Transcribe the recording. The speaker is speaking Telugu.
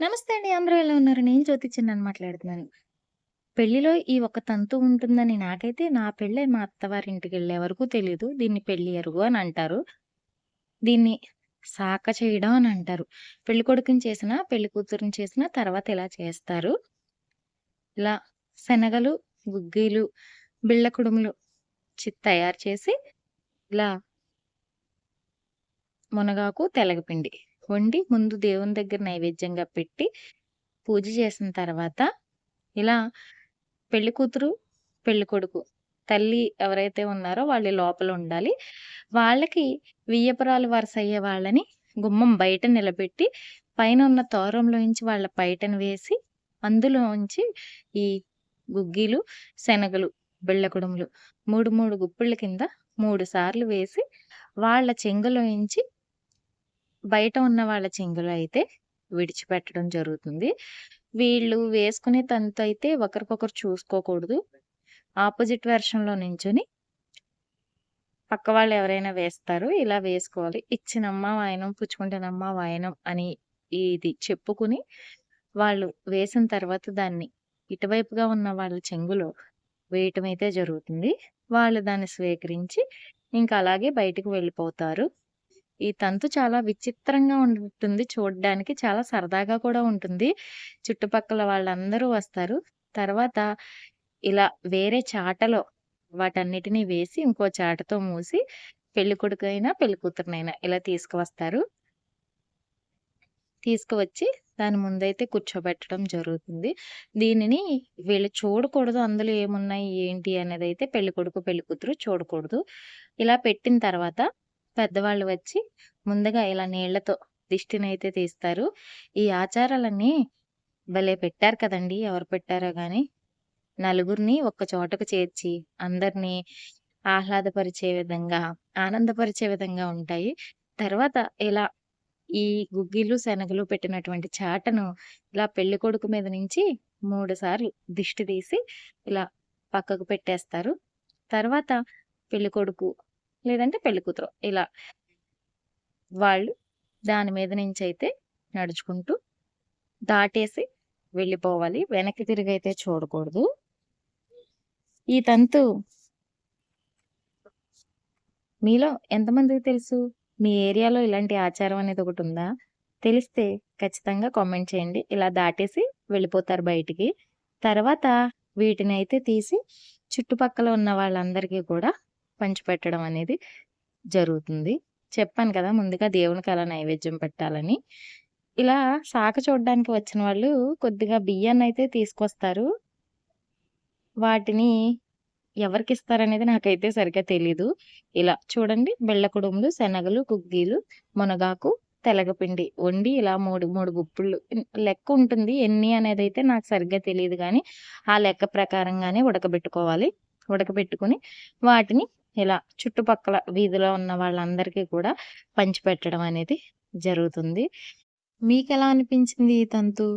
నమస్తే అండి. అందరూ ఎలా ఉన్నారు? నేను జ్యోతి చిన్నాని మాట్లాడుతున్నాను. పెళ్ళిలో ఈ ఒక్క తంతు ఉంటుందని నాకైతే నా పెళ్ళే మా అత్తవారింటికెళ్ళే వరకు తెలియదు దీన్ని పెళ్ళి అరుగు అని అంటారు. దీన్ని సాక చేయడం అని అంటారు. పెళ్ళికొడుకుని చేసినా, పెళ్ళి కూతురుని చేసినా తర్వాత ఇలా చేస్తారు. ఇలా శనగలు, గుగ్గిలు, బిళ్ళ కుడుములు చి తయారు చేసి ఇలా మునగాకు, తెలగపిండి వండి ముందు దేవుని దగ్గర నైవేద్యంగా పెట్టి, పూజ చేసిన తర్వాత ఇలా పెళ్ళి కూతురు, పెళ్ళికొడుకు తల్లి ఎవరైతే ఉన్నారో వాళ్ళు లోపల ఉండాలి. వాళ్ళకి వియ్యపురాలు వరుస అయ్యే వాళ్ళని గుమ్మం బయట నిలబెట్టి, పైన ఉన్న తోరంలోంచి వాళ్ళ పైటను వేసి, అందులోంచి ఈ గుగ్గిలు, శనగలు, బిళ్ళ కుడుములు 3, 3 గుప్పిళ్ళ కింద మూడు సార్లు వేసి, వాళ్ళ చెంగులోంచి బయట ఉన్న వాళ్ళ చెంగులో అయితే విడిచిపెట్టడం జరుగుతుంది. వీళ్ళు వేసుకునే తంతయితే ఒకరికొకరు చూసుకోకూడదు. ఆపోజిట్ వెర్షన్‌లో నించొని పక్క వాళ్ళు ఎవరైనా వేస్తారు. ఇలా వేసుకోవాలి. ఇచ్చినమ్మా వాయనం, పుచ్చుకుంటేనమ్మా వాయనం అని ఇది చెప్పుకుని, వాళ్ళు వేసిన తర్వాత దాన్ని ఇటువైపుగా ఉన్న వాళ్ళ చెంగులో వేయటం అయితే జరుగుతుంది. వాళ్ళు దాన్ని స్వీకరించి ఇంక అలాగే బయటికి వెళ్ళిపోతారు. ఈ తంతు చాలా విచిత్రంగా ఉంటుంది చూడడానికి చాలా సరదాగా కూడా ఉంటుంది. చుట్టుపక్కల వాళ్ళందరూ వస్తారు. తర్వాత ఇలా వేరే చాటలో వాటన్నిటిని వేసి, ఇంకో చాటతో మూసి పెళ్ళికొడుకైనా, పెళ్ళికూతురినైనా ఇలా తీసుకువస్తారు. తీసుకువచ్చి దాని ముందైతే కూర్చోబెట్టడం జరుగుతుంది. దీనిని వీళ్ళు చూడకూడదు. అందులో ఏమున్నాయి, ఏంటి అనేది అయితే పెళ్ళికొడుకు, పెళ్ళికూతురు చూడకూడదు. ఇలా పెట్టిన తర్వాత పెద్దవాళ్ళు వచ్చి ముందుగా ఇలా నీళ్ళతో దిష్టినైతే తీస్తారు. ఈ ఆచారాలన్నీ భలే పెట్టారు కదండీ! ఎవరు పెట్టారో కానీ నలుగురిని ఒక్క చోటకు చేర్చి, అందరినీ ఆహ్లాదపరిచే విధంగా, ఆనందపరిచే విధంగా ఉంటాయి. తర్వాత ఇలా ఈ గుగ్గిలు, శనగలు పెట్టినటువంటి చాటను ఇలా పెళ్ళికొడుకు మీద నుంచి మూడు సార్లు దిష్టి తీసి ఇలా పక్కకు పెట్టేస్తారు. తర్వాత పెళ్ళికొడుకు లేదంటే పెళ్ళికూతురు ఇలా వాళ్ళు దాని మీద నుంచి అయితే నడుచుకుంటూ దాటేసి వెళ్ళిపోవాలి. వెనక్కి తిరిగైతే చూడకూడదు. ఈ తంతు మీలో ఎంతమందికి తెలుసు? మీ ఏరియాలో ఇలాంటి ఆచారం అనేది ఒకటుందా? తెలిస్తే ఖచ్చితంగా కామెంట్ చేయండి. ఇలా దాటేసి వెళ్ళిపోతారు బయటికి. తర్వాత వీటిని అయితే తీసి చుట్టుపక్కల ఉన్న వాళ్ళందరికీ కూడా పంచిపెట్టడం అనేది జరుగుతుంది. చెప్పాను కదా! ముందుగా దేవునికి అలా నైవేద్యం పెట్టాలని. ఇలా సాక చూడడానికి వచ్చిన వాళ్ళు కొద్దిగా బియ్యాన్ని అయితే తీసుకొస్తారు. వాటిని ఎవరికి ఇస్తారనేది నాకైతే సరిగ్గా తెలీదు. ఇలా చూడండి బెల్ల కుడుములు, శనగలు, గుగ్గీలు, మునగాకు, తెలగపిండి వండి ఇలా 3, 3 గుప్పిళ్ళు లెక్క ఉంటుంది. ఎన్ని అనేది అయితే నాకు సరిగ్గా తెలియదు కానీ ఆ లెక్క ప్రకారంగానే ఉడకబెట్టుకోవాలి. ఉడకబెట్టుకొని వాటిని ఇలా చుట్టుపక్కల వీధిలో ఉన్న వాళ్ళందరికీ కూడా పంచిపెట్టడం అనేది జరుగుతుంది. మీకు ఎలా అనిపించింది ఈ తంతు?